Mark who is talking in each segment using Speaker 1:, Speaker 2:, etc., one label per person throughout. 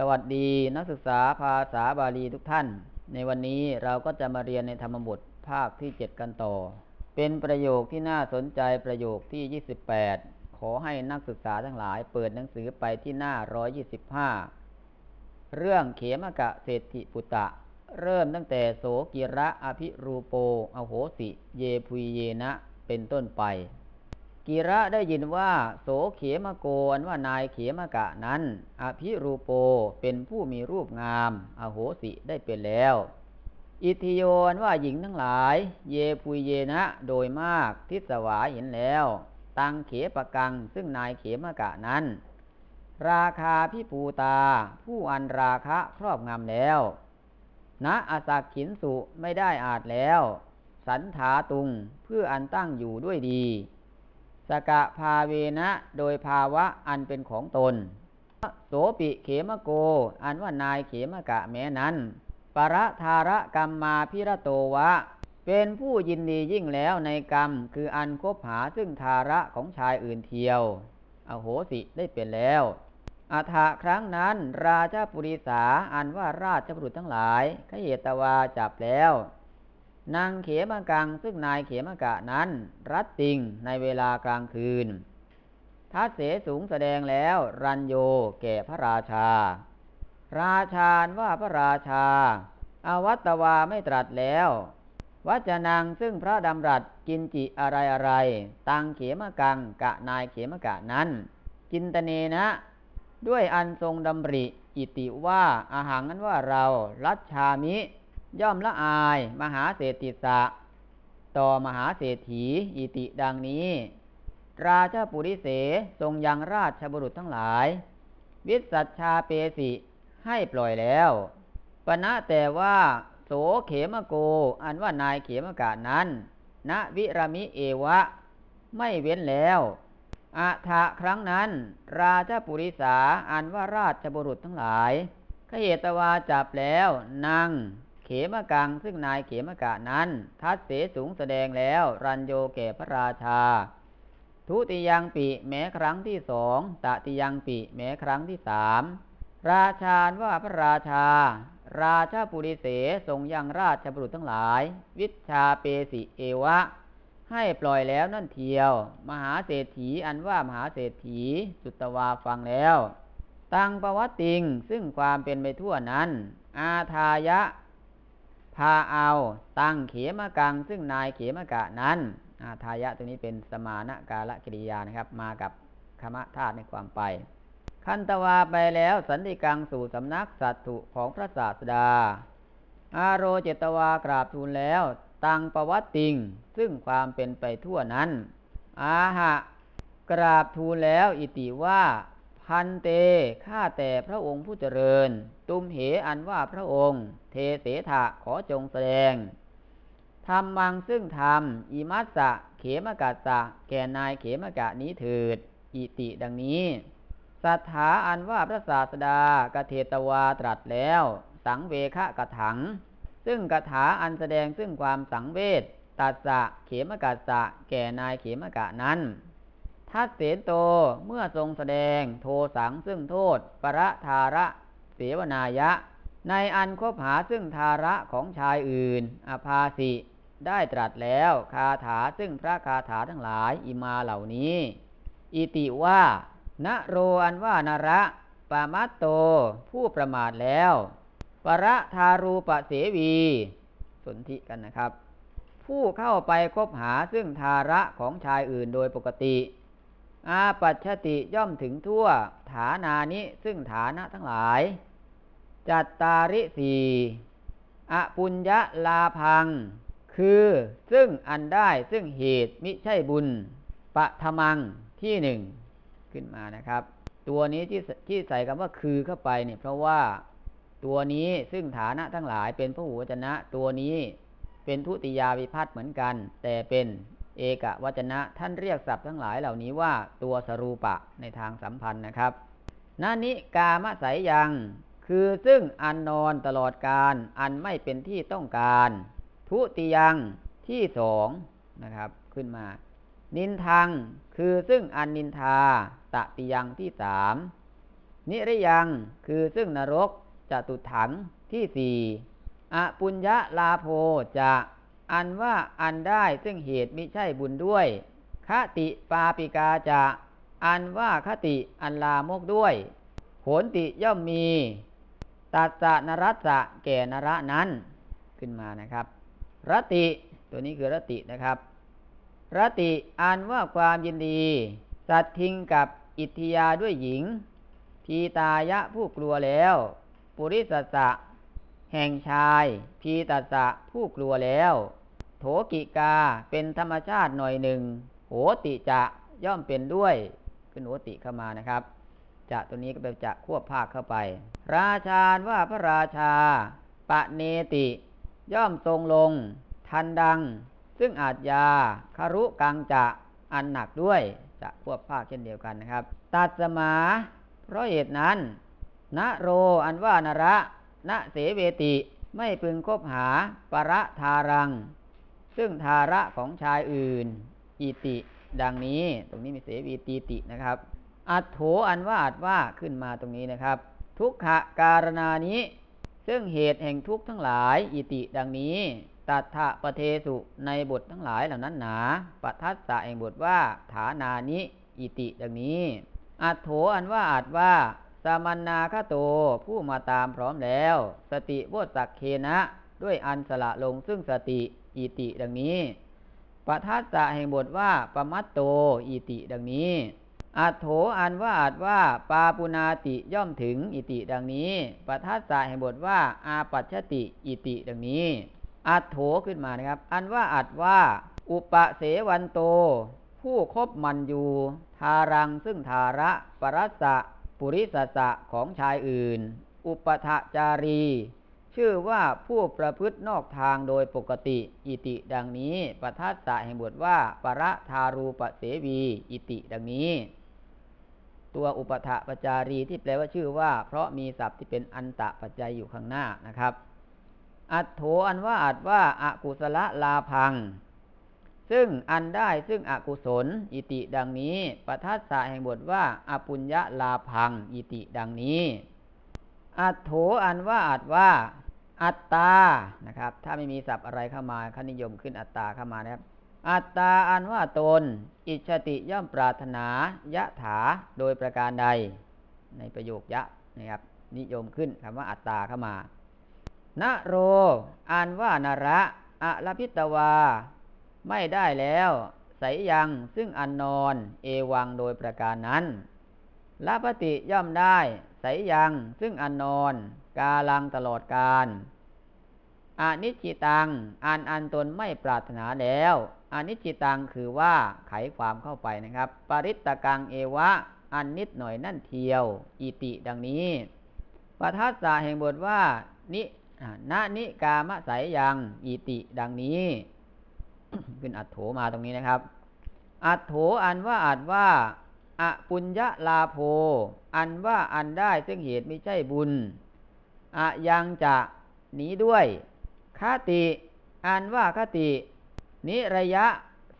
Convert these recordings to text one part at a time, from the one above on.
Speaker 1: สวัสดีนักศึกษาภาษาบาลีทุกท่าน ในวันนี้เราก็จะมาเรียนในธรรมบทภาคที่ 7 กันต่อ เป็นประโยคที่น่าสนใจประโยคที่ 28 ขอให้นักศึกษาทั้งหลายเปิดหนังสือไปที่หน้า 125 เรื่องเขมกะเศรษฐิปุตะ เริ่มตั้งแต่โสกิระอภิรูโป อโหสิ เยพุยเยนะ เป็นต้นไป กีระได้ยินว่า โสเขมโกนว่านายเขมกะนั้น อภิรูปโปเป็นผู้มีรูปงาม อโหสิได้เป็นแล้ว อิทิโยนว่าหญิงทั้งหลาย เยพุยเยนะโดยมากทิสวาเห็นแล้ว ตังเขปกังซึ่งนายเขมกะนั้น ราคาพิปูตา ผู้อันราคะครอบงำแล้วณอาสักขินสุไม่ได้อาจแล้ว สันถาตุงเพื่ออันตั้งอยู่ด้วยดี สกะภาเวนะ โดยภาวะอันเป็นของตน โสปิเขมโก อันว่านายเขมกะแม้นั้น ปรธาระกรรมมาพิระโตวะ เป็นผู้ยินดียิ่งแล้วในกรรม คืออันคบหาซึ่งทาระของชายอื่นเทียว อโหสิได้เป็นแล้วอัฐะครั้งนั้น ราชาปุริสาอันว่าราชบุรุษทั้งหลายขเหตวาจับแล้ว นางเขมกังซึ่งนายเขมกะนั้น รัตติงในเวลากลางคืนทัศเสสูงแสดงแล้ว รันโยแก่พระราชา ราชาว่าพระราชาอาวัตวาไม่ตรัสแล้ววัจนังซึ่งพระดำรัสกินจิอะไรอะไรตังเขมกังกะนายเขมกะนั้น จินตเนนะ ด้วยอันทรงดำริ อิติว่าอาหารนั้นว่าเรารัชชามิ ย่อมละอายมหาเศรษฐิสะ ต่อมหาเศรษฐีอิติดังนี้ ราชปุริเสทรงยังราชบุรุษทั้งหลาย วิสัชชาเปสิให้ปล่อยแล้วปณะแต่ว่าโสเขมโก อันว่านายเขมกานั้น ณวิรามิเอวะ ไม่เว้นแล้วอาทะครั้งนั้น ราชปุริสาอันว่าราชบุรุษทั้งหลายขเหตวาจับแล้วนั่ง เขมกังซึ่งนายเขมกะนั้น ทัดเสสูงแสดงแล้ว รันโยแก่พระราชา ทุติยังปิแม้ครั้งที่สองตติยังปิแม้ครั้งที่สามราชาว่าพระราชา ราชาปุริเสทรงยังราชบุรุษทั้งหลาย วิชาเปสิเอวะ ให้ปล่อยแล้วนั่นเทียว มหาเศรษฐีอันว่ามหาเศรษฐีสุตวาฟังแล้ว ตังประวัติงซึ่งความเป็นไปทั่วนั้น อาทายะ พาเอาตั้งเขมกัง ซึ่งนายเขมกะนั้นทายะตัวนี้เป็นสมานกาลกิริยานะครับ มากับคมะธาตุในความไป คันตวาไปแล้วสันติกังสู่สำนักสัตถุของพระศาสดา อาโรเจตวากราบทูลแล้วตังประวัติติงซึ่งความเป็นไปทั่วนั้น อาหะกราบทูลแล้วอิติว่า พันเต ข้าแต่พระองค์ผู้เจริญ ตุมเหอันว่าพระองค์ เทเสถะขอจงแสดงทำมังซึ่งทำอิมัสสะ เขมกัสสะ แก่นายเขมกะนี้เถิด อิติดังนี้สัทธาอันว่าพระศาสดากเทตวาตรัสแล้ว สังเวคะกะถัง ซึ่งกถาอันแสดงซึ่งความสังเวชตัสสะเขมกัสสะ แก่นายเขมกะนั้น ทัศเสนโตเมื่อทรงแสดงโทสังซึ่งโทษ ประทาระเสวนายะ ในอันคบหาซึ่งทาระของชายอื่น อภาสิ ได้ตรัสแล้วคาถาซึ่งพระคาถาทั้งหลายอิมาเหล่านี้ อิติว่าณโรอันว่านาระปามัตโต ผู้ประมาทแล้ว ประทารูปเสวี สนธิกันนะครับ ผู้เข้าไปคบหาซึ่งทาระของชายอื่นโดยปกติ อาปัชติย่อมถึงทั่ว ฐานานิซึ่งฐานะทั้งหลาย จัตตาริสีอปุญญาลาพัง คือซึ่งอันได้ซึ่งเหตุมิใช่บุญปะทมังที่หนึ่งขึ้นมานะครับ ตัวนี้ที่ที่ใส่คำว่าคือเข้าไปเนี่ยเพราะว่าตัวนี้ซึ่งฐานะทั้งหลายเป็นพระหูวจนะ ตัวนี้เป็นทุติยาวิพัตเหมือนกัน แต่เป็น เอกวจนะ ท่านเรียกศัพท์ทั้งหลายเหล่านี้ว่าตัวสรูปะในทางสัมพันธ์นะครับนานิกามะสายยัง คือซึ่งอันนอนตลอดการอันไม่เป็นที่ต้องการ ทุติยังที่สองนะครับขึ้นมา นินทัง คือซึ่งอันนินทาตติยังที่สามนิริยัง คือซึ่งนรกจตุถังที่สี่อปุญญาลาโภจะ อันว่าอันได้ซึ่งเหตุมิใช่บุญด้วย คติปาปิกาจะ อันว่าคติอันลามกด้วยโหนติย่อมมีตัสสะนรัสะแก่นระนั้นขึ้นมานะครับ รติตัวนี้คือรตินะครับ รติอันว่าความยินดี สัตทิงกับอิทธิยาด้วยหญิงพีตายะผู้กลัวแล้ว ปุริสสะ แห่งชายพีตัสะผู้กลัวแล้ว โถกิกาเป็นธรรมชาติหน่อยหนึ่ง โหติจะย่อมเป็นด้วยขึ้นโหติเข้ามานะครับ จะตัวนี้ก็เป็นจะควบภาคเข้าไป ราชาว่าพระราชา ปะเนติ ย่อมทรงลง ทันดัง ซึ่งอาจยาคารุกังจะอันหนักด้วยจะควบภาคเช่นเดียวกันนะครับ ตัดสมา เพราะเหตุนั้นนโรอันว่านระ ณเสเวติไม่พึงคบหาประทารัง ซึ่งทาระของชายอื่น อิติ ดังนี้ ตรงนี้มีเสวีตีตินะครับ อัตโถอันว่าอัดว่าขึ้นมาตรงนี้นะครับ ทุกขะการณานี้ ซึ่งเหตุแห่งทุกข์ทั้งหลาย อิติ ดังนี้ ตัทธะปะเทสุในบททั้งหลายเหล่านั้นหนาปัทัสสะแห่งบทว่า ฐานานิ อิติ ดังนี้ อัตโถอันว่าอัดว่า สมัญนาคโตผู้มาตามพร้อมแล้ว สติโวสักเคนะ ด้วยอันสละลงซึ่งสติอิติดังนี้ปทัสสะแห่งบทว่าปมัตโตอิติดังนี้อัตโถอันว่าอัดว่าปาปุนาติย่อมถึงอิติดังนี้ปทัสสะแห่งบทว่าอาปัชติอิติดังนี้อัตโถขึ้นมานะครับ อันว่าอัดว่า อุปเสวันโต ผู้คบมันอยู่ ทารังซึ่งทาระปรัสสะ ปุริสสะของชายอื่น อุปทจารี ชื่อว่าผู้ประพฤตินอกทางโดยปกติ อิติดังนี้ปทัสสะแห่งบทว่าปรทารูปเสวี อิติดังนี้ ตัวอุปทปจารีที่แปลว่าชื่อว่า เพราะมีศัพท์ที่เป็นอันตะปัจจัยอยู่ข้างหน้านะครับ อัตโถอันว่าอัดว่าอากุศลลาพัง ซึ่งอันได้ซึ่งอกุศล อิติดังนี้ปทัสสะแห่งบทว่าอปุญญาลาพัง อิติดังนี้ อัตโถอันว่าอัดว่า อัตตานะครับ ถ้าไม่มีศัพท์อะไรเข้ามาคนิยมขึ้นอัตตาเข้ามานะครับ อัตตาอันว่าตน อิชติย่อมปรารถนายะถาโดยประการใด ในประโยคยะนะครับ นิยมขึ้นคำว่าอัตตาเข้ามานะโรอันว่านระอะลพิตวา ไม่ได้แล้วใสยังซึ่งอันนอนเอวังโดยประการนั้นละปฏิย่อมได้ใสยังซึ่งอันนอน กาลังตลอดการอนิจจิตังอันอันตนไม่ปรารถนาแล้วอนิจจิตังคือว่าไขความเข้าไปนะครับ ปริตตกังเอวะ อันนิดหน่อยนั่นเทียว อิติดังนี้ปทัสสะแห่งบทว่า นิณนิกามะสายยังอิติดังนี้ ขึ้นอัดโถมาตรงนี้นะครับ อัดโถอันว่าอัดว่าอปุญญาลาโภ อันว่าอันได้ซึ่งเหตุไม่ใช่บุญอะยังจะหนีด้วยคติ อันว่าคติ นิระยะ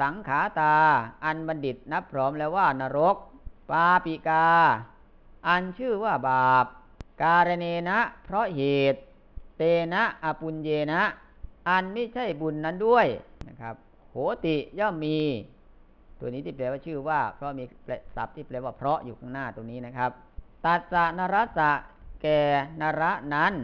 Speaker 1: สังขาตา อันบัณฑิตนับพร้อมแล้วว่านรก ปาปิกา อันชื่อว่าบาป การเนนะ เพราะเหตุ เตนะอปุญเยนะ อันไม่ใช่บุญนั้นด้วยนะครับ ติย่อมมี ตัวนี้ที่แปลว่าชื่อว่า เพราะมีศัพท์ที่แปลว่าเพราะอยู่ข้างหน้าตรงนี้นะครับตัสสะนรัสะแก่นระนั้น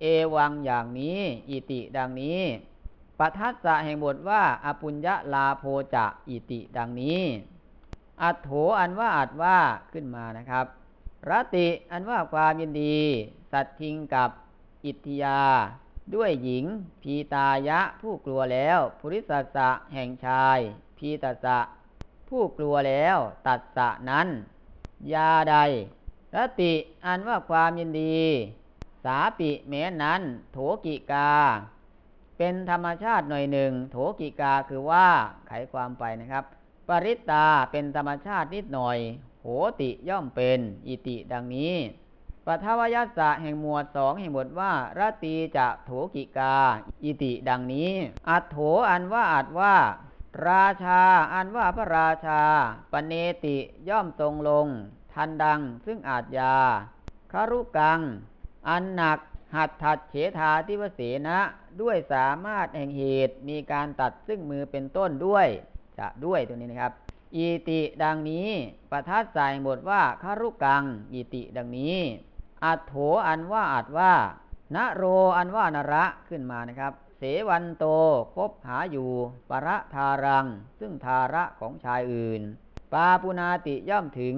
Speaker 1: เอวังอย่างนี้ อิติดังนี้ปทัสสะแห่งบทว่า อปุญญลาโภจะอิติดังนี้ อัตโถอันว่าอัดว่าขึ้นมานะครับรติอันว่าความยินดี สัตทิงกับอิทิยา ด้วยหญิง พีตายะผู้กลัวแล้วภริสัสะแห่งชาย พีตัสะผู้กลัวแล้วตัดสะนั้น ยาใดรติอันว่าความยินดี สาปิแม้นั้น โถกิกา เป็นธรรมชาติหน่อยหนึ่ง โถกิกาคือว่าไขความไปนะครับ ปริตตาเป็นธรรมชาตินิดหน่อย โหติย่อมเป็น อิติดังนี้ ปทวยัสสะแห่งหมวดสองแห่งบทว่ารตีจะโถกิกา อิติดังนี้ อัตโถอันว่าอัดว่า ราชาอันว่าพระราชา ปเนติย่อมทรงลง ทันดังซึ่งอาจยาคารุกัง อันหนักหัดถัดเฉทาทิวเสนะด้วยสามารถแห่งเหตุมีการตัดซึ่งมือเป็นต้นด้วยจะด้วยตัวนี้นะครับอีติดังนี้ประทัดใส่หมดว่าคารุกังอีติดังนี้ อัดโถอันว่าอัดว่านโรอันว่านระขึ้นมานะครับ เสวันโตคบหาอยู่ประทารัง ซึ่งทาระของชายอื่น ปาปุนาติย่อมถึง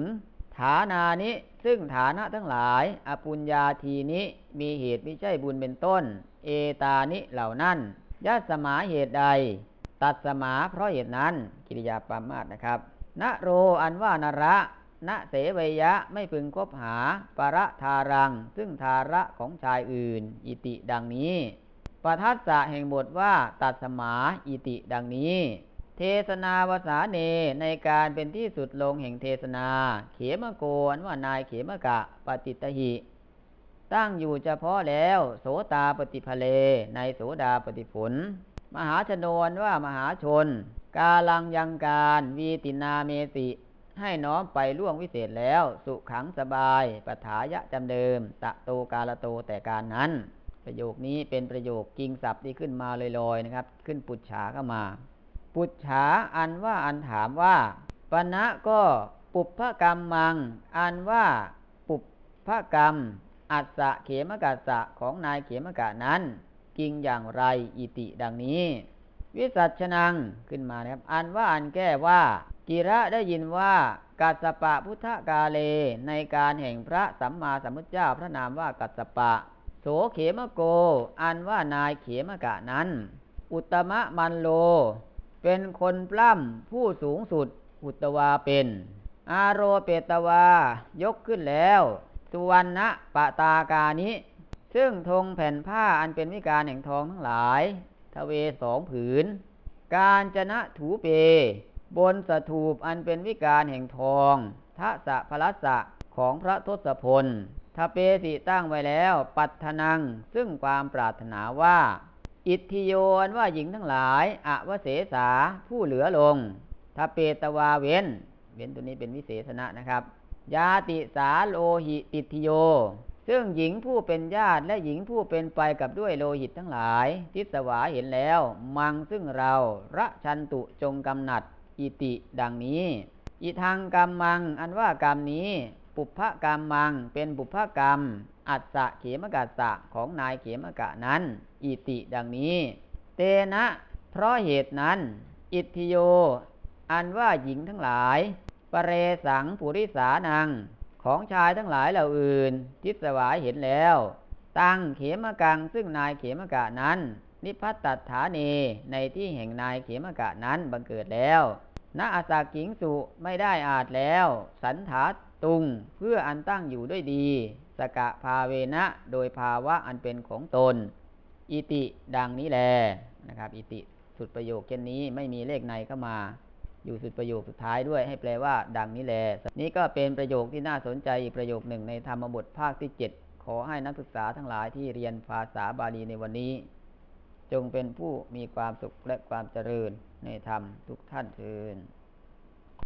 Speaker 1: ฐานานิซึ่งฐานะทั้งหลาย อปุญญาทีนิมีเหตุไม่ใช่บุญเป็นต้น เอตานิเหล่านั้นยัสมาเหตุใด ตัดสมาเพราะเหตุนั้นกิริยาปามาสนะครับนโรอันว่านระ ณเสวยะไม่พึงคบหาปรทารัง ซึ่งทาระของชายอื่น อิติดังนี้ประทัสสะแห่งบทว่าตัดสมาอิติดังนี้ เทศนาวสาเนในการเป็นที่สุดลงแห่งเทศนา เขมโกนว่านายเขมกะปฏิตหิ ตั้งอยู่เฉพาะแล้ว โสตาปฏิภเล ในโสดาปฏิผล มหาชนวนว่ามหาชน กาลังยังการวีตินาเมติ ให้น้อมไปล่วงวิเศษแล้ว สุขังสบายปัฏฐายะจำเดิม ตะโตกาลโตแต่การนั้น ประโยคนี้เป็นประโยคกิ่งศัพท์ที่ขึ้นมาลอยๆนะครับ ขึ้นปุจฉาเข้ามา ปุจฉาอันว่าอันถามว่าปณะก็ปุพพกรรมมัง อันว่าปุพพกรรม อัศสะเขมกัสะของนายเขมกะนั้นกิ่งอย่างไรอิติดังนี้ วิสัชนังขึ้นมานะครับ อันว่าอันแก้ว่า กิระได้ยินว่ากัสปะพุทธกาเลในการแห่งพระสัมมาสัมพุทธเจ้าพระนามว่ากัสปะ โสเขมโก อันว่านายเขมกะนั้น อุตมะมันโล เป็นคนปล้ำผู้สูงสุดอุตตวาเป็น อาโรเปตวายกขึ้นแล้วสุวรรณปะตากานิซึ่งธงแผ่นผ้าอันเป็นวิการแห่งทองทั้งหลาย ทเวสองผืน การจนะถูเป บนสถูปอันเป็นวิการแห่งทองทะสะพลัสสะของพระทศพลทเปสิตั้งไว้แล้วปัตถนัง ซึ่งความปรารถนาว่า อิทธิโยนว่าหญิงทั้งหลายอวเสสาผู้เหลือลงทเปตวาเว้น เว้นตัวนี้เป็นวิเศษณะนะครับ ยาติสาโลหิติทิโย ซึ่งหญิงผู้เป็นญาติและหญิงผู้เป็นไปกับด้วยโลหิตทั้งหลาย ทิสวาเห็นแล้ว มังซึ่งเราระชันตุจงกำหนัด อิติ ดังนี้ อิทังกรรมมัง อันว่ากรรมนี้ ปุพพกรรมมัง เป็นปุพพกรรม อัศะเขมกัสสะของนายเขมกะนั้น อิติ ดังนี้ เตนะ เพราะเหตุนั้น อิทธิโย อันว่าหญิงทั้งหลาย ปเรสังปุริสานัง ของชายทั้งหลายเหล่าอื่น ทิสวายเห็นแล้ว ตั้งเขมกังซึ่งนายเขมกะนั้นนิพพัตตัฐาเนในที่แห่งนายเขมกะนั้นบังเกิดแล้ว ณอาสากิงสุไม่ได้อาจแล้ว สันถาตุงเพื่ออันตั้งอยู่ด้วยดี สกะภาเวนะโดยภาวะอันเป็นของตน อิติดังนี้แลนะครับ อิติสุดประโยคเช่นนี้ไม่มีเลขในเข้ามา อยู่สุดประโยคสุดท้ายด้วยให้แปลว่า ดังนี้แล นี้ก็เป็นประโยคที่น่าสนใจอีกประโยคหนึ่งในธรรมบทภาคที่ 7 ขอให้นักศึกษาทั้งหลายที่เรียนภาษาบาลีในวันนี้ จงเป็นผู้มีความสุขและความเจริญ ในธรรมทุกท่านเทิน